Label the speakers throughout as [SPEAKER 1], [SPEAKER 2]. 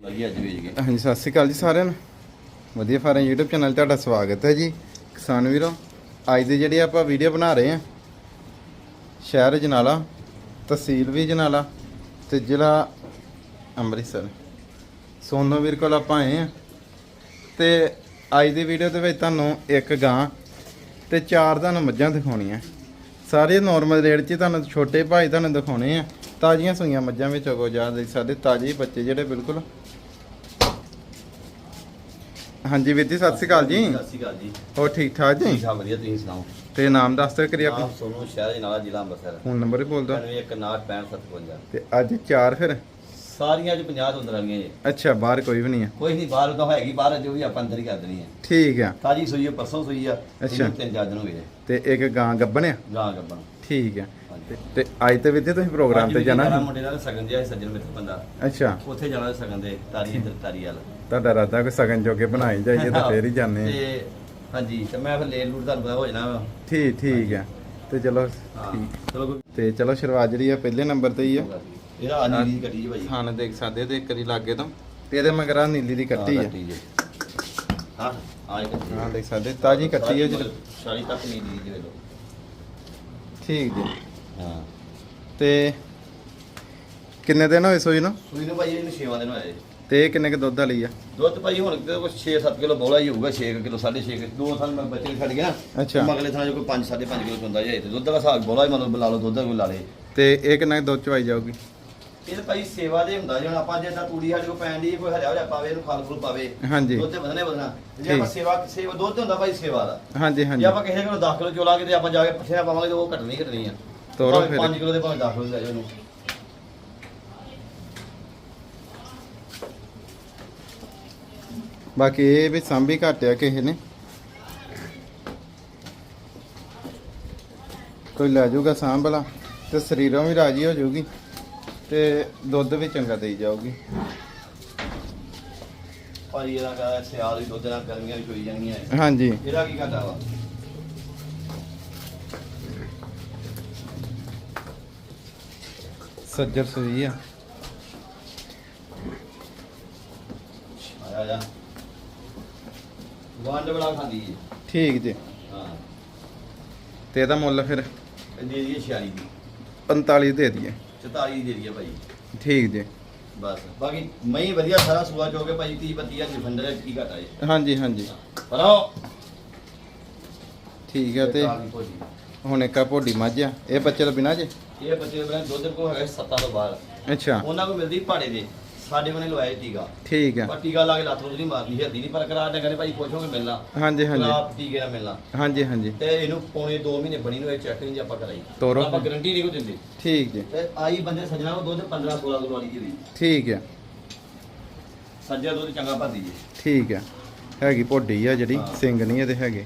[SPEAKER 1] ਲੱਗੀ ਅੱਜ ਵੇਚ ਗਏ
[SPEAKER 2] ਹਾਂਜੀ, ਸਤਿ ਸ਼੍ਰੀ ਅਕਾਲ ਜੀ ਸਾਰਿਆਂ ਨੂੰ। ਵਧੀਆ ਫਾਰਮ YouTube ਚੈਨਲ ਤੁਹਾਡਾ ਸਵਾਗਤ ਹੈ ਜੀ। ਕਿਸਾਨ ਵੀਰੋ, ਅੱਜ ਦੀ ਜਿਹੜੀ ਆਪਾਂ ਵੀਡੀਓ ਬਣਾ ਰਹੇ ਹਾਂ, ਸ਼ਹਿਰ ਜਨਾਲਾ, ਤਹਿਸੀਲ ਵੀ ਜਨਾਲਾ ਤੇ ਜ਼ਿਲ੍ਹਾ ਅੰਮ੍ਰਿਤਸਰ। ਸੋਨੋ ਵੀਰ ਕੋਲ ਆਪਾਂ ਆਏ ਹਾਂ ਤੇ ਅੱਜ ਦੀ ਵੀਡੀਓ ਦੇ ਵਿੱਚ ਤੁਹਾਨੂੰ ਇੱਕ ਗਾਂ ਤੇ ਚਾਰ ਤੁਹਾਨੂੰ ਮੱਝਾਂ ਦਿਖਾਉਣੀਆਂ। ਸਾਰੇ ਨਾਰਮਲ ਰੇਟ 'ਚ ਤੁਹਾਨੂੰ ਛੋਟੇ ਭਾਈ ਤੁਹਾਨੂੰ ਦਿਖਾਉਣੇ ਆ। ਤਾਜ਼ੀਆਂ ਸੂਈਆਂ ਮੱਝਾਂ ਵਿੱਚ ਅਗੋ ਜਾ ਦੇ ਸਾਡੇ ਤਾਜ਼ੇ ਬੱਚੇ ਜਿਹੜੇ ਬਿਲਕੁਲ ਹਾਂਜੀ ਵੀਰ ਜੀ ਸਤਿ ਸ਼੍ਰੀ ਅਕਾਲ ਜੀ।
[SPEAKER 1] ਸਤਿ ਸ਼੍ਰੀ ਅਕਾਲ ਜੀ।
[SPEAKER 2] ਹੋਰ ਠੀਕ ਠਾਕ ਜੀ?
[SPEAKER 1] ਠੀਕ ਠਾਕ ਵਧੀਆ ਤੁਸੀਂ ਸੁਣਾਓ?
[SPEAKER 2] ਤੇ ਨਾਮ ਦੱਸ ਦਿਓ ਕਰੀ ਆਪਣਾ
[SPEAKER 1] ਆਪ ਸੋਨੂੰ ਸ਼ਹਿਰ ਦੇ ਨਾਲ ਜ਼ਿਲ੍ਹਾ ਅੰਮ੍ਰਿਤਸਰ।
[SPEAKER 2] ਫੋਨ ਨੰਬਰ ਹੀ ਬੋਲ ਦਿਓ।
[SPEAKER 1] 916557
[SPEAKER 2] ਤੇ ਅੱਜ ਚਾਰ ਫਿਰ?
[SPEAKER 1] ਸਾਰੀਆਂ ਚ 50 ਤੋਂ ਅੰਦਰ ਜੀ।
[SPEAKER 2] ਅੱਛਾ ਬਾਹਰ ਕੋਈ ਵੀ ਨਹੀਂ ਹੈ
[SPEAKER 1] ਕੋਈ ਨਹੀਂ ਬਾਹਰ ਤਾਂ ਹੈਗੀ ਬਾਹਰ ਜੋ ਵੀ ਆਪਾਂ ਅੰਦਰ ਹੀ ਕਰ ਦੇਣੀ ਹੈ
[SPEAKER 2] ਠੀਕ ਆ।
[SPEAKER 1] ਤਾਜੀ ਸੂਈ ਆ ਪਰਸੋਂ ਸੂਈ ਆ
[SPEAKER 2] ਅੱਛਾ।
[SPEAKER 1] ਤਿੰਨ ਚਾਰ ਦਿਨ ਹੋ ਗਏ
[SPEAKER 2] ਤੇ ਇੱਕ ਗਾਂ ਗੱਬਣ ਆ?
[SPEAKER 1] ਗਾਂ ਗੱਬਣ।
[SPEAKER 2] ਠੀਕ ਆ। ਤੇ- ਅੱਜ ਤੇ ਜੀ ਤੁਸੀਂ ਪ੍ਰੋਗਰਾਮ ਤੇ ਜਾਣਾ ਹੈ?
[SPEAKER 1] ਮੁੰਡੇ ਨਾਲ ਸਗਨ ਜਿਆ ਸੱਜਣ ਮਿੱਤਰ ਬੰਦਾ।
[SPEAKER 2] ਅੱਛਾ।
[SPEAKER 1] ਉੱਥੇ ਜਾਣਾ ਸਗਨ ਦੇ ਤਾਰੀ ਤਾਰੀ ਵਾਲ।
[SPEAKER 2] ਤੁਹਾਡਾ ਰਾਦਾ ਕੋਈ ਸਗਨ ਜੋਗੇ ਬਣਾਈ ਜਾਈਏ ਤਾਂ ਫੇਰ ਹੀ ਆ
[SPEAKER 1] ਤੇ ਹਾਂਜੀ ਤੇ ਮੈਂ ਫਿਰ ਲੇਟ ਲੂਟ ਤੁਹਾਨੂੰ ਪਤਾ ਹੋ ਜਾਣਾ ਵਾ।
[SPEAKER 2] ਠੀਕ ਠੀਕ ਆ। ਤੇ ਚਲੋ
[SPEAKER 1] ਹਾਂ
[SPEAKER 2] ਠੀਕ।
[SPEAKER 1] ਚਲੋ ਕੋਈ
[SPEAKER 2] ਤੇ ਚਲੋ ਸ਼ੁਰੂਆਤ ਜਿਹੜੀ ਆ ਪਹਿਲੇ ਨੰਬਰ ਤੇ ਹੀ ਆ।
[SPEAKER 1] ਇਹਦਾ ਆ ਨੀਲੀ ਦੀ ਗੱਡੀ ਜੀ ਭਾਈ।
[SPEAKER 2] ਖਾਣ ਦੇਖ ਸਕਦੇ ਤੇ ਇੱਕ ਵਾਰੀ ਲਾਗੇ ਤੋਂ। ਤੇ ਇਹਦੇ ਮਗਰ ਨੀਲੀ ਦੀ ਕੱਟੀ ਆ।
[SPEAKER 1] ਕੱਟੀ ਜੀ ਹਾਂ ਆ ਕੱਟੀ
[SPEAKER 2] ਹਾਂ ਦੇਖ ਸਕਦੇ ਤਾਜੀ ਕੱਟੀ ਆ ਜਿਹੜੀ।
[SPEAKER 1] ਸਾਰੀ ਤੱਕ ਨੀਲੀ ਜੀ ਵੇਲੋ
[SPEAKER 2] ਠੀਕ ਜੀ।
[SPEAKER 1] ਹਾਂ।
[SPEAKER 2] ਤੇ ਕਿੰਨੇ ਦਿਨ ਹੋਏ ਸੋਈ ਨੂੰ?
[SPEAKER 1] ਸੂਈ ਨੂੰ ਭਾਈ ਇਹਨੂੰ 6 ਦਿਨ ਹੋਏ
[SPEAKER 2] ਤੇ ਇਹ ਕਿੰਨੇ ਕ ਦੁੱਧ ਵਾਲੀ ਆ?
[SPEAKER 1] ਦੁੱਧ ਭਾਈ ਹੁਣ ਤੇ ਕੋਈ 6-7 ਕਿਲੋ ਬੋਲਾ ਹੀ ਹੋਊਗਾ 6 ਕਿਲੋ 6.5 ਦੋ ਸਾਲ ਮੈਂ ਬੱਚੇ ਛੱਡ ਗਿਆ।
[SPEAKER 2] ਅੱਛਾ।
[SPEAKER 1] ਮਗਲੇ ਥਾਂ ਜੋ ਕੋਈ 5-5.5 ਕਿਲੋ ਚੁੰਦਾ ਜਾਏ ਤੇ ਦੁੱਧ ਦਾ ਹਿਸਾਬ ਬੋਲਾ ਹੀ ਮਤਲਬ ਲਾ ਲਓ ਦੁੱਧ ਦਾ ਕੋਈ ਲਾ ਲੇ।
[SPEAKER 2] ਤੇ ਇਹ ਕਿੰਨਾ ਕੁ ਦੁੱਧ ਚਵਾਈ ਜਾਊਗੀ?
[SPEAKER 1] ਇਹ ਭਾਈ ਸੇਵਾ ਦੇ ਹੁੰਦਾ ਜਿਵੇਂ ਆਪਾਂ ਜੇ ਤਾਂ ਤੂੜੀ ਸਾਡੇ ਕੋਲ ਪੈਣ ਦੀ ਕੋਈ ਹਰਿਆ ਹਰਿਆ ਪਾਵੇ ਇਹਨੂੰ ਖਾਲ ਖੁਲ ਪਾਵੇ
[SPEAKER 2] ਹਾਂਜੀ।
[SPEAKER 1] ਦੁੱਧ ਤੇ ਵਧਣੇ ਵਧਣਾ। ਜੇ। ਆਪਾਂ ਸੇਵਾ ਸੇਵਾ ਦੁੱਧ ਹੁੰਦਾ ਭਾਈ ਸੇਵਾ ਦਾ।
[SPEAKER 2] ਹਾਂਜੀ
[SPEAKER 1] ਜੇ
[SPEAKER 2] ਹਾਂਜੀ।
[SPEAKER 1] ਆਪਾਂ ਕਿਸੇ ਕੋਲ 10 ਕਿਲੋ ਚੋਲਾਂਗੇ ਤੇ ਆਪਾਂ ਜਾ ਕੇ ਪੱਠੇ ਪਾਵਾਂਗੇ ਤੇ ਉਹ ਘਟਣੀ ਘਟਣੀ ਆ।
[SPEAKER 2] ਤੋਰੋ ਫਿਰ।
[SPEAKER 1] 5 ਕਿਲੋ ਦੇ ਭਾਵੇਂ 10 ਕਿਲੋ ਲੈ ਜਾਓ ਇਹਨੂੰ।
[SPEAKER 2] ਬਾਕੀ ਇਹ ਵੀ ਸਾਂਭੀ ਘਟਿਆ ਕਿਸੇ ਨੇ। ਕੋਈ ਲੈ ਜਾਊਗਾ ਸਾਂਭਲਾ ਤੇ ਸਰੀਰੋਂ ਵੀ ਰਾਜੀ ਹੋ ਜਾਊਗੀ ਤੇ ਦੁੱਧ ਵੀ ਚੰਗਾ ਦੇਈ ਜਾਊਗੀ।
[SPEAKER 1] ਭਾਜੀ ਇਹਦਾ ਕਾ ਸਿਆਲ ਵੀ ਦੁੱਧ ਨਾਲ ਗਰਮੀਆਂ ਵੀ ਚੋਈ ਜਾਣਗੀਆਂ ਇਹ।
[SPEAKER 2] ਹਾਂਜੀ।
[SPEAKER 1] ਇਹਦਾ ਕੀ ਘਾਟਾ ਵਾ?
[SPEAKER 2] ਸੱਜਰ ਸੂਈ ਆ।
[SPEAKER 1] ਆਇਆ ਜਾ। ਵੰਡ ਬੜਾ ਖਾਂਦੀ ਹੈ
[SPEAKER 2] ਠੀਕ ਜੀ।
[SPEAKER 1] ਹਾਂ।
[SPEAKER 2] ਤੇ ਇਹਦਾ ਮੁੱਲ ਫਿਰ?
[SPEAKER 1] ਇਹ ਦੇ ਦਈਏ 46 ਦੀ।
[SPEAKER 2] 45 ਦੇ ਦਈਏ।
[SPEAKER 1] 44 ਦੀ ਦਈਏ ਭਾਈ।
[SPEAKER 2] ਠੀਕ ਜੀ।
[SPEAKER 1] ਬਸ। ਬਾਕੀ ਮਈ ਵਧੀਆ ਸਾਰਾ ਸੁਆ ਚੋ ਕੇ ਭਾਈ 30 32 ਹਜ਼ਾਰ ਡਿਫੈਂਡਰ ਹੈ ਕੀ ਘਾਟਾ
[SPEAKER 2] ਹਾਂਜੀ ਹਾਂਜੀ।
[SPEAKER 1] ਪਰ
[SPEAKER 2] ਠੀਕ ਹੈ ਤੇ ਹੁਣ ਇੱਕ ਆ ਭੋਡੀ ਮੱਝ ਆ। ਇਹ ਬੱਚੇ ਤੋਂ ਬਿਨਾ ਜੇ?
[SPEAKER 1] ਇਹ ਬੱਚੇ ਬਣਾ ਦੁੱਧ ਕੋ ਹੈਗਾ 7 ਤੋਂ ਬਾਹਰ।
[SPEAKER 2] ਅੱਛਾ।
[SPEAKER 1] ਉਹਨਾਂ ਕੋ ਮਿਲਦੀ ਭਾੜੇ ਦੇ। ਸਾਡੇ ਕੋਨੇ ਲਵਾਏ ਟੀਕਾ।
[SPEAKER 2] ਠੀਕ ਆ
[SPEAKER 1] ਪਰ ਟੀਕਾ ਲਾ ਕੇ ਲੱਤ ਨੂੰ ਨਹੀਂ ਮਾਰਦੀ ਹਿਲਦੀ ਨਹੀਂ ਪਰ ਕਰਾ ਡੰਗਰ ਨੇ ਭਾਈ ਪੁੱਛੋਗੇ ਮਿਲਣਾ।
[SPEAKER 2] ਹਾਂਜੀ ਹਾਂਜੀ।
[SPEAKER 1] ਆਪ ਟੀਕੇ ਨਾਲ ਮਿਲਣਾ।
[SPEAKER 2] ਹਾਂਜੀ ਹਾਂਜੀ।
[SPEAKER 1] ਤੇ ਇਹਨੂੰ ਪੌਣੇ 2 ਮਹੀਨੇ ਬਣੀ ਨੂੰ ਇਹ ਚੈੱਕ ਨਹੀਂ ਜੇ ਆਪਾਂ ਕਰਾਈ।
[SPEAKER 2] ਤੋਰੋ।
[SPEAKER 1] ਆਪਾਂ ਗਾਰੰਟੀ ਨਹੀਂ ਕੋ ਦਿੰਦੇ।
[SPEAKER 2] ਠੀਕ ਜੀ।
[SPEAKER 1] ਤੇ ਆਈ ਬੰਦੇ ਸੱਜਣਾ ਨੂੰ ਦੁੱਧ 15 16 ਕਿਲੋ ਵਾਲੀ ਦੀ ਹੋਈ।
[SPEAKER 2] ਠੀਕ ਆ
[SPEAKER 1] ਸੱਜਾ ਦੁੱਧ ਚੰਗਾ ਭਰਦੀ ਜੀ
[SPEAKER 2] ਠੀਕ ਆ ਹੈਗੀ ਭੋਡੀ ਆ ਜਿਹੜੀ
[SPEAKER 1] ਹਾਂ।
[SPEAKER 2] ਸਿੰਘ ਨਹੀਂ ਇਹਦੇ ਹੈਗੇ।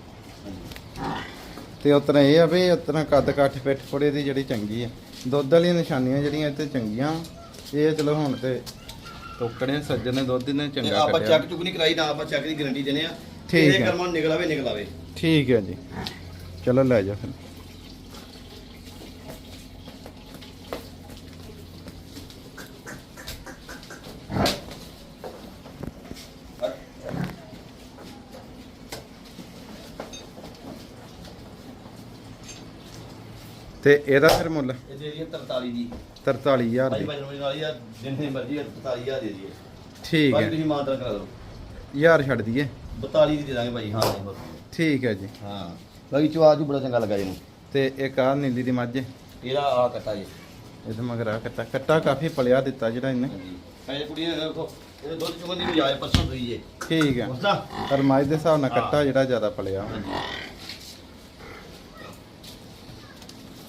[SPEAKER 2] ਤੇ ਉਤਨਾ ਇਹ ਆ ਵੀ ਉਤਨਾ ਕੱਦ ਕੱਠ ਪਿੱਠ ਪੁੜੇ ਦੀ ਜਿਹੜੀ ਚੰਗੀ ਆ। ਦੁੱਧ ਵਾਲੀਆਂ ਨਿਸ਼ਾਨੀਆਂ ਜਿਹੜੀਆਂ ਇੱਥੇ ਚੰਗੀਆਂ। ਇਹ ਚਲੋ ਹੁਣ ਤੇ ਟੋਕੜੇ ਸੱਜਣ ਨੇ ਦੁੱਧ ਨੇ ਚੰਗਾ
[SPEAKER 1] ਆਪਾਂ
[SPEAKER 2] ਕੱਢਿਆ।
[SPEAKER 1] ਚੈੱਕ ਚੁੱਕ ਨਹੀਂ ਕਰਾਈ ਨਾ ਆਪਾਂ ਚੈੱਕ ਦੀ ਗਾਰੰਟੀ ਦਿੰਦੇ ਆ
[SPEAKER 2] ਠੀਕ ਹੈ।
[SPEAKER 1] ਕਰਮਾਂ ਨਿਕਲ ਆਵੇ ਨਿਕਲ ਆਵੇ।
[SPEAKER 2] ਠੀਕ ਹੈ ਜੀ। ਚਲੋ ਲੈ ਜਾ ਫਿਰ। ਤੇ ਇਹਦਾ ਫਿਰ ਮੁੱਲ?
[SPEAKER 1] ਇਹ ਦੇ ਦਈਏ 43 ਦੀ।
[SPEAKER 2] 43000
[SPEAKER 1] ਭਾਈ
[SPEAKER 2] ਦੀ।
[SPEAKER 1] ਵਜਨ ਵਜਨ ਵਾਲੀ ਆ ਜਿੰਨੀ ਮਰਜ਼ੀ ਆ 43000 ਦੇ ਦਈਏ।
[SPEAKER 2] ਠੀਕ
[SPEAKER 1] ਭਾਈ
[SPEAKER 2] ਹੈ।
[SPEAKER 1] ਤੁਸੀਂ ਮਾਤਰਾ ਕਰਾ ਦਿਓ।
[SPEAKER 2] ਯਾਰ ਛੱਡ ਦਈਏ।
[SPEAKER 1] 42 ਦੀ ਦੇ ਦਾਂਗੇ ਭਾਈ ਹਾਂ ਨਹੀਂ ਬਸ।
[SPEAKER 2] ਠੀਕ ਹੈ ਜੀ।
[SPEAKER 1] ਹਾਂ। ਬਾਕੀ ਚਵਾ ਜੂ ਬੜਾ ਚੰਗਾ ਲੱਗਾ ਇਹਨੂੰ।
[SPEAKER 2] ਤੇ ਇੱਕ ਆ ਨੀਲੀ ਦੀ ਮੱਝ। ਹੈ।
[SPEAKER 1] ਇਹਦਾ ਆ ਕੱਟਾ ਜੀ।
[SPEAKER 2] ਇਹਦੇ ਮਗਰ ਆ ਕੱਟਾ। ਕੱਟਾ ਕਾਫੀ ਪਲਿਆ ਦਿੱਤਾ ਜਿਹੜਾ ਇਹਨੇ।
[SPEAKER 1] ਹਾਂਜੀ। ਇਹ ਕੁੜੀ ਨੇ ਦੇਖੋ ਇਹਦੇ ਦੁੱਧ ਚੁਗਣ ਦੀ ਬਜਾਏ ਪਰਸੋਂ ਹੋਈ ਏ
[SPEAKER 2] ਠੀਕ ਹੈ।
[SPEAKER 1] ਉਸਦਾ
[SPEAKER 2] ਪਰ ਮੱਝ ਦੇ ਹਿਸਾਬ ਨਾਲ। ਕੱਟਾ ਜਿਹੜਾ ਜ਼ਿਆਦਾ ਪਲਿਆ।
[SPEAKER 1] ਹਾਂਜੀ।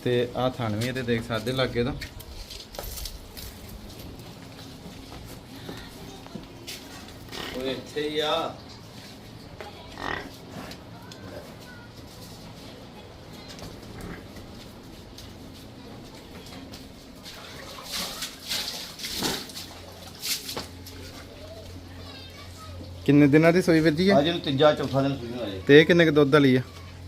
[SPEAKER 2] ਤੇ ਆ ਥਣ ਵੀ ਇਹਦੇ ਦੇਖ ਸਕਦੇ ਲੱਗੇ ਤਾਂ।
[SPEAKER 1] ਉਹ ਇੱਥੇ ਹੀ ਆ।
[SPEAKER 2] ਕਿੰਨੇ ਦਿਨਾਂ ਦੀ ਸੋਈ ਵੀਰ ਜੀ ਹੈ
[SPEAKER 1] ਅੱਜ ਨੂੰ ਤੀਜਾ ਚੌਥਾ ਦਿਨ ਸੁਣੀ ਹੋਏ
[SPEAKER 2] ਤੇ ਇਹ ਕਿੰਨੇ ਕੁ ਦੁੱਧ ਵਾਲੀ ਆ?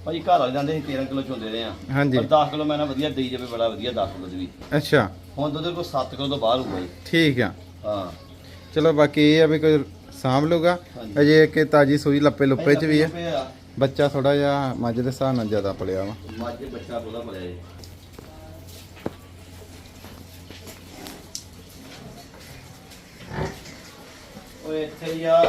[SPEAKER 1] ਭਾਜੀ ਘਰ ਵਾਲੇ ਜਾਂਦੇ ਸੀ 13 ਕਿਲੋ ਚੋਂਦੇ ਰਹੇ ਆ
[SPEAKER 2] ਹਾਂਜੀ।
[SPEAKER 1] ਪਰ 10 ਕਿਲੋ ਮੈਂ ਨਾ ਵਧੀਆ ਦੇਈ ਜਾਵੇ ਬੜਾ ਵਧੀਆ 10 ਕਿਲੋ ਦੀ ਵੀ।
[SPEAKER 2] ਅੱਛਾ।
[SPEAKER 1] ਹੁਣ ਦੁੱਧ ਕੋ 7 ਕਿਲੋ ਤੋਂ ਬਾਹਰ ਹੋਊਗਾ ਜੀ।
[SPEAKER 2] ਠੀਕ ਆ।
[SPEAKER 1] ਹਾਂ।
[SPEAKER 2] ਚਲੋ ਬਾਕੀ ਇਹ ਆ ਵੀ ਕੋਈ ਸਾਂਭ ਲੂਗਾ
[SPEAKER 1] ਹਾਂਜੀ।
[SPEAKER 2] ਅਜੇ ਕਿ ਤਾਜੀ ਸੂਈ ਲੱਪੇ ਲੁੱਪੇ ਚ ਵੀ ਆ। ਬੱਚਾ ਥੋੜਾ ਜਿਹਾ ਮੱਝ ਦੇ ਹਿਸਾਬ ਨਾਲ ਜ਼ਿਆਦਾ ਪਲਿਆ ਵਾ।
[SPEAKER 1] ਮੱਝ ਬੱਚਾ ਬੋਲਾ ਪੜਿਆ ਜੀ। ਓਏ ਇੱਥੇ ਹੀ ਆ।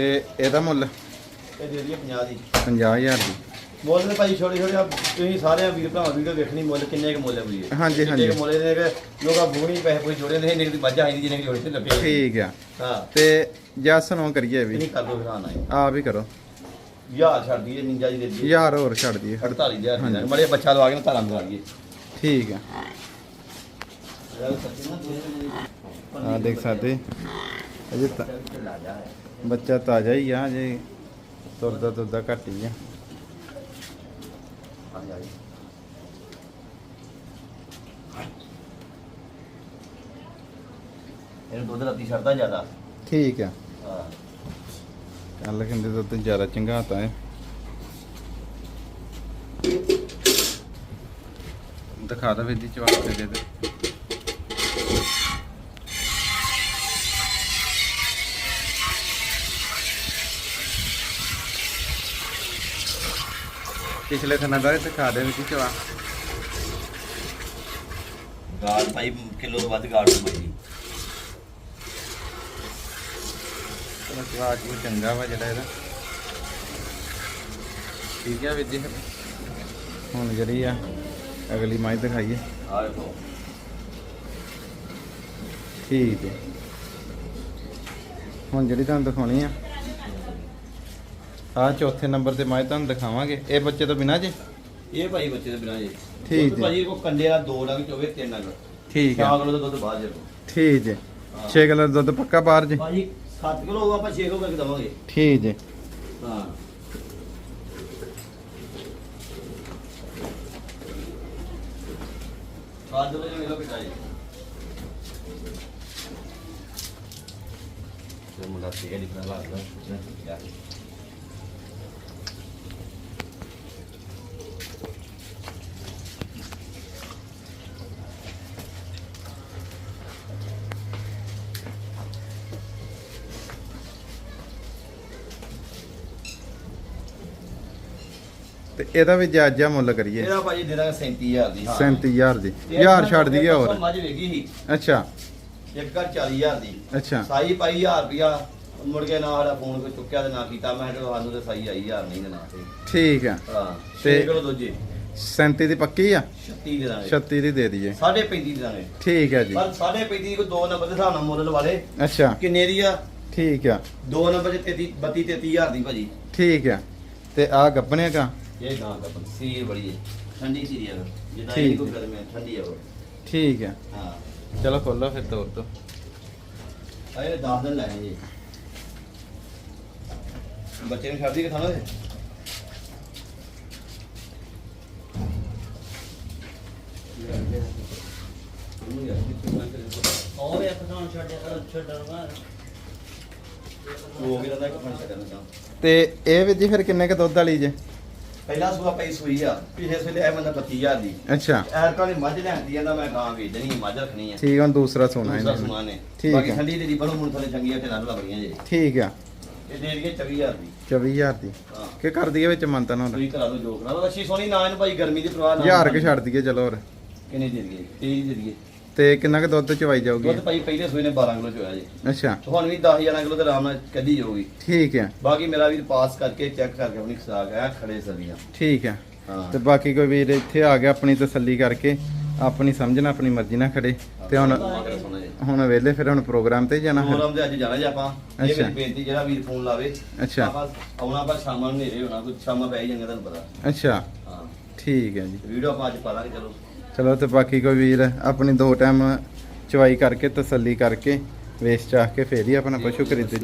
[SPEAKER 2] ਤੇ ਇਹਦਾ ਮੁੱਲ?
[SPEAKER 1] ਇਹ ਦੇ ਦਈਏ 50 ਦੀ।
[SPEAKER 2] 50000 ਦੀ।
[SPEAKER 1] ਮੁੱਲ ਨੇ ਭਾਈ ਛੋਟੇ ਛੋਟੇ ਤੁਸੀਂ ਸਾਰੇ ਵੀਰ ਭਰਾਵਾਂ ਵੀਡੀਓ ਵੇਖਣੀ ਮੁੱਲ ਕਿੰਨੇ ਕੁ ਮੁੱਲ ਹੈ ਵੀਰ?
[SPEAKER 2] ਹਾਂਜੀ, ਹਾਂਜੀ।
[SPEAKER 1] ਕਿੰਨੇ ਮੁੱਲ ਦੇ ਨੇ ਲੋਕਾਂ ਬੂਹਣੀ ਪੈਸੇ ਕੋਈ ਜੋੜੇ ਨੇ ਨਹੀਂ ਮੱਝ ਆਈ ਦੀ ਜਿਹਨੇ ਜੋੜੇ ਤੇ ਲੱਗੇ
[SPEAKER 2] ਠੀਕ ਆ।
[SPEAKER 1] ਹਾਂ।
[SPEAKER 2] ਤੇ ਜਸ ਨੂੰ ਕਰੀਏ ਵੀ।
[SPEAKER 1] ਨਹੀਂ ਕਰ ਦੋ ਹਰਾਨ ਆਏ।
[SPEAKER 2] ਆ ਵੀ ਕਰੋ।
[SPEAKER 1] ਯਾਰ ਛੱਡ ਦਈਏ ਨਿੰਜਾ ਜੀ ਦੇ ਦਈਏ।
[SPEAKER 2] ਯਾਰ ਹੋਰ ਛੱਡ ਦਈਏ।
[SPEAKER 1] 48000 ਦੀ। ਮੜੇ ਬੱਚਾ ਲਵਾ ਕੇ ਨਾ ਧਾਰਾਂ ਲਵਾ ਲਈਏ।
[SPEAKER 2] ਠੀਕ ਆ। ਆ ਦੇਖ ਸਕਦੇ। ਅਜੇ ਤਾਂ ਬੱਚਾ ਤਾਜ਼ਾ ਹੀ ਆ ਅਜੇ ਤੁਰਦਾ ਤੁਰਦਾ ਘੱਟ ਹੀ ਆ।
[SPEAKER 1] ਇਹਨੂੰ ਦੁੱਧ ਰਾਤੀ ਛੱਡਦਾ ਜ਼ਿਆਦਾ?
[SPEAKER 2] ਠੀਕ ਆ।
[SPEAKER 1] ਹਾਂ।
[SPEAKER 2] ਕੱਲ ਕਹਿੰਦੇ ਤੇ ਜ਼ਿਆਦਾ ਚੰਗਾਤਾ ਹੈ ਦਿਖਾ ਦੇ ਚਵਾ ਕੇ ਦੇ ਦੇ। ਪਿਛਲੇ ਥਣਾ ਦਾ ਦਿਖਾ ਦੇ ਵਿਧੀ ਚਵਾ
[SPEAKER 1] ਗਾੜ ਭਾਈ ਕਿਲੋ ਤੋਂ ਵੱਧ ਗਾੜ ਨੂੰ ਭਾਈ।
[SPEAKER 2] ਚਲੋ ਚਵਾ ਕੀ ਚੰਗਾ ਵਾ ਜਿਹੜਾ ਇਹਦਾ। ਠੀਕ ਆ ਵਿਧੀ ਹੁਣ ਜਿਹੜੀ ਆ ਅਗਲੀ ਮਾਈ ਦਿਖਾਈਏ।
[SPEAKER 1] ਆ ਵੇਖੋ
[SPEAKER 2] ਠੀਕ ਹੈ ਹੁਣ ਜਿਹੜੀ ਤੁਹਾਨੂੰ ਦਿਖਾਉਣੀ ਆ ਆ ਚੌਥੇ ਨੰਬਰ ਤੇ ਮੈਂ ਤੁਹਾਨੂੰ ਦਿਖਾਵਾਂਗੇ। ਇਹ ਬੱਚੇ ਤੋਂ ਬਿਨਾ ਜੇ?
[SPEAKER 1] ਇਹ ਭਾਈ ਬੱਚੇ ਦੇ ਬਿਨਾਂ ਜੀ।
[SPEAKER 2] ਠੀਕ ਜੀ।
[SPEAKER 1] ਭਾਜੀ ਕੋ ਕੰਡੇ ਦਾ ਦੋ ਡੰਗ ਚੋਵੇ ਤਿੰਨ ਡੰਗ
[SPEAKER 2] ਠੀਕ ਹੈ।
[SPEAKER 1] 4 ਕਿਲੋ ਦਾ ਦੁੱਧ ਬਾਅਦ ਜੇ
[SPEAKER 2] ਠੀਕ ਹਾਂ। 6 ਕਿਲੋ ਦੁੱਧ ਪੱਕਾ ਬਾਹਰ ਜੇ?
[SPEAKER 1] ਭਾਜੀ 7 ਕਿਲੋ ਹੋਊਗਾ ਆਪਾਂ 6 ਕਿਲੋ ਕਰਕੇ ਦਵਾਂਗੇ।
[SPEAKER 2] ਠੀਕ ਹੈ।
[SPEAKER 1] ਹਾਂ ਸਾਜ ਵਜੇ ਮਿਲੋ ਪਿਟਾਈ ਤੇ ਮੁੰਡਾ ਤੇ ਲਿਖਣਾ ਲੱਗਦਾ।
[SPEAKER 2] ਤੇ ਇਹਦਾ ਵੀ ਜਾਇਜ਼ਾ ਮੁੱਲ ਕਰੀਏ।
[SPEAKER 1] ਇਹਦਾ ਭਾਜੀ ਦੇ ਦਾਂਗੇ 37000 ਦੀ
[SPEAKER 2] 37000 ਦੀ। ਯਾਰ ਛੱਡ ਦਈਏ ਹੋਰ।
[SPEAKER 1] ਮੱਝ ਵੇਗੀ ਸੀ।
[SPEAKER 2] ਅੱਛਾ।
[SPEAKER 1] ਇੱਕ ਘਰ 40000 ਦੀ।
[SPEAKER 2] ਅੱਛਾ।
[SPEAKER 1] ਸਾਈ ਪਾਈ 1000 ਰੁਪਿਆ ਮੁੜ ਕੇ ਨਾ ਸਾਡਾ ਫੋਨ ਕੋਈ ਚੁੱਕਿਆ ਤੇ ਨਾ ਕੀਤਾ। ਮੈਂ ਕਿਹਾ ਸਾਨੂੰ ਤੇ ਸਾਈ ਆਈ 1000 ਨਹੀਂ ਦੇਣਾ ਤੇ
[SPEAKER 2] ਠੀਕ ਆ।
[SPEAKER 1] ਹਾਂ
[SPEAKER 2] ਤੇ-
[SPEAKER 1] 6 ਕਿਲੋ ਦੋਜੇ
[SPEAKER 2] 37 ਦੀ ਪੱਕੀ ਆ?
[SPEAKER 1] 36 ਦੇ ਦਾਂਗੇ।
[SPEAKER 2] 36 ਦੀ ਦੇ ਦਈਏ।
[SPEAKER 1] 35 ਦੇ ਦਾਂਗੇ।
[SPEAKER 2] ਠੀਕ ਹੈ ਜੀ।
[SPEAKER 1] ਪਰ 35 ਕੋ ਦੋ ਨੰਬਰ ਦੇ ਹਿਸਾਬ ਨਾਲ ਮੁੱਲ ਵਾਲੇ
[SPEAKER 2] ਅੱਛਾ।
[SPEAKER 1] ਕਿੰਨੇ ਦੀ ਆ?
[SPEAKER 2] ਠੀਕ ਆ।
[SPEAKER 1] ਦੋ ਨੰਬਰ ਚ 33 32 33000 ਦੀ ਭਾਜੀ।
[SPEAKER 2] ਠੀਕ ਆ। ਤੇ ਆ ਗੱਬਣੇ ਕਾ?
[SPEAKER 1] ਇਹ ਗਾਂ ਦਾ ਸੀਰ ਬੜੀ ਹੈ। ਠੰਡੀ ਸੀਰੀ ਆ। ਜਿੱਦਾਂ
[SPEAKER 2] ਠੀਕ
[SPEAKER 1] ਇਹ ਕੋ
[SPEAKER 2] ਹੈ।
[SPEAKER 1] ਗਰਮੀ ਠੰਡੀ ਉਹ।
[SPEAKER 2] ਠੀਕ
[SPEAKER 1] ਹਾਂ।
[SPEAKER 2] ਚਲੋ ਖੋਲੋ ਫਿਰ ਤੋਰ ਤੋਂ
[SPEAKER 1] ਆਏ 10 ਦਿਨ ਲੈਣੇ ਜੀ ਬੱਚੇ ਨੂੰ ਛੱਡ ਦੀ ਕਿ ਥਾਣਾ ਦੇ
[SPEAKER 3] ਹੋਰ ਇੱਕ ਥਾਂ ਛੱਡਿਆ ਛੱਡਣਾ
[SPEAKER 1] ਇੱਕ ਦਾ
[SPEAKER 2] ਤੇ ਇਹ ਵੀ ਜੀ ਫਿਰ ਕਿੰਨੇ ਕ ਦੁੱਧ ਵਾਲੀ ਜੇ?
[SPEAKER 1] ਪਹਿਲਾ ਸੂਆ ਪਈ ਸੂਈ ਆ ਪਿਛਲੇ ਸਵੇਲੇ ਇਹ ਬੰਦਾ 35000 ਦੀ
[SPEAKER 2] ਅੱਛਾ।
[SPEAKER 1] ਐਰ ਕਾਲੇ ਮੱਝ ਲੈਂਦੀ ਆ ਤਾਂ ਮੈਂ ਗਾਂ ਵੇਚਣੀ ਮੱਝ ਰੱਖਣੀ ਆ।
[SPEAKER 2] ਠੀਕ ਹੁਣ ਦੂਸਰਾ ਸੋਨਾ
[SPEAKER 1] ਦੂਸਰਾ
[SPEAKER 2] ਇਹਨੇ
[SPEAKER 1] ਸਮਾਨ ਹੈ
[SPEAKER 2] ਠੀਕ
[SPEAKER 1] ਬਾਕੀ
[SPEAKER 2] ਹੈ।
[SPEAKER 1] ਠੰਡੀ ਦੀ ਬਲੋ ਮੁੰਨ ਥਲੇ ਚੰਗੀਆਂ ਤੇ ਨਾਲ ਬੜੀਆਂ ਜੇ।
[SPEAKER 2] ਠੀਕ ਆ।
[SPEAKER 1] ਇਹ ਦੇ ਦਈਏ 24000 ਦੀ।
[SPEAKER 2] 24000 ਦੀ।
[SPEAKER 1] ਹਾਂ।
[SPEAKER 2] ਕਿ ਕਰ ਦਈਏ ਵਿੱਚ ਮੰਨਤਾ ਨਾ
[SPEAKER 1] ਤੁਸੀਂ ਕਰਾ ਲਓ ਜੋ ਕਰਾ ਲਓ ਅੱਛੀ ਸੋਹਣੀ ਨਾ ਇਹਨੂੰ ਭਾਈ ਗਰਮੀ ਦੀ ਪ੍ਰਵਾਹ ਨਾ
[SPEAKER 2] ਹਜ਼ਾਰ ਕੇ ਛੱਡ ਦਈਏ ਚਲੋ ਹੋਰ।
[SPEAKER 1] ਕਿੰਨੇ ਦੇ ਦਈਏ? 23 ਦੇ ਦਈਏ।
[SPEAKER 2] ਤੇ ਕਿੰਨਾ ਕ ਦੁੱਧ ਚਵਾਈ ਜਾਊਗੀ?
[SPEAKER 1] ਦੁੱਧ ਭਾਈ ਪਹਿਲੇ ਸੂਏ ਨੇ 12 ਕਿਲੋ ਚ ਹੋਇਆ ਜੀ।
[SPEAKER 2] ਅੱਛਾ।
[SPEAKER 1] ਹੁਣ ਵੀ 10 11 ਕਿਲੋ ਤੇ ਆਰਾਮ ਨਾਲ ਕੱਢੀ ਜਾਊਗੀ।
[SPEAKER 2] ਠੀਕ ਆ
[SPEAKER 1] ਬਾਕੀ ਮੇਰਾ ਵੀਰ ਪਾਸ ਕਰਕੇ ਚੈੱਕ ਕਰਕੇ ਆਪਣੀ ਖਸਾਕ ਆ ਖੜੇ ਸਦੀਆਂ।
[SPEAKER 2] ਠੀਕ
[SPEAKER 1] ਹਾਂ।
[SPEAKER 2] ਤੇ ਬਾਕੀ ਕੋਈ ਵੀਰ ਇੱਥੇ ਆ ਗਿਆ ਆਪਣੀ ਤਸੱਲੀ ਕਰਕੇ ਆਪਣੀ ਸਮਝਣਾ ਆਪਣੀ ਮਰਜ਼ੀ ਨਾਲ ਖੜੇ। ਤੇ ਹੁਣ ਹੁਣ ਵੇਲੇ ਫਿਰ ਹੁਣ ਪ੍ਰੋਗਰਾਮ ਤੇ ਹੀ ਜਾਣਾ ਫਿਰ।
[SPEAKER 1] ਪ੍ਰੋਗਰਾਮ ਤੇ ਅੱਜ ਜਾਣਾ ਜੀ ਆਪਾਂ। ਇਹ। ਮੇਰੀ ਬੇਨਤੀ ਜਿਹੜਾ ਵੀਰ ਫੋਨ ਲਾਵੇ
[SPEAKER 2] ਅੱਛਾ।
[SPEAKER 1] ਆਪਾਂ ਆਉਣਾ ਪਰ ਸ਼ਾਮਾਂ ਨੂੰ ਨੇਰੇ ਹੋਣਾ ਕੋਈ ਸ਼ਾਮਾਂ ਪੈ ਹੀ ਜਾਂਗਾ ਤੁਹਾਨੂੰ ਪਤਾ।
[SPEAKER 2] ਅੱਛਾ।
[SPEAKER 1] ਹਾਂ।
[SPEAKER 2] ਠੀਕ ਹੈ ਜੀ।
[SPEAKER 1] ਵੀਡੀਓ ਆਪਾਂ ਅੱਜ ਪਾ ਲਾਂਗੇ ਚਲੋ।
[SPEAKER 2] ਚਲੋ ਤੇ ਬਾਕੀ ਕੋਈ ਵੀਰ ਆਪਣੀ ਦੋ ਟਾਈਮ ਚਵਾਈ ਕਰਕੇ ਤਸੱਲੀ ਕਰਕੇ ਵੇਚ ਚਾਹ ਕੇ ਫੇਰ ਹੀ ਆਪਣਾ ਪਸ਼ੂ ਖਰੀਦੇ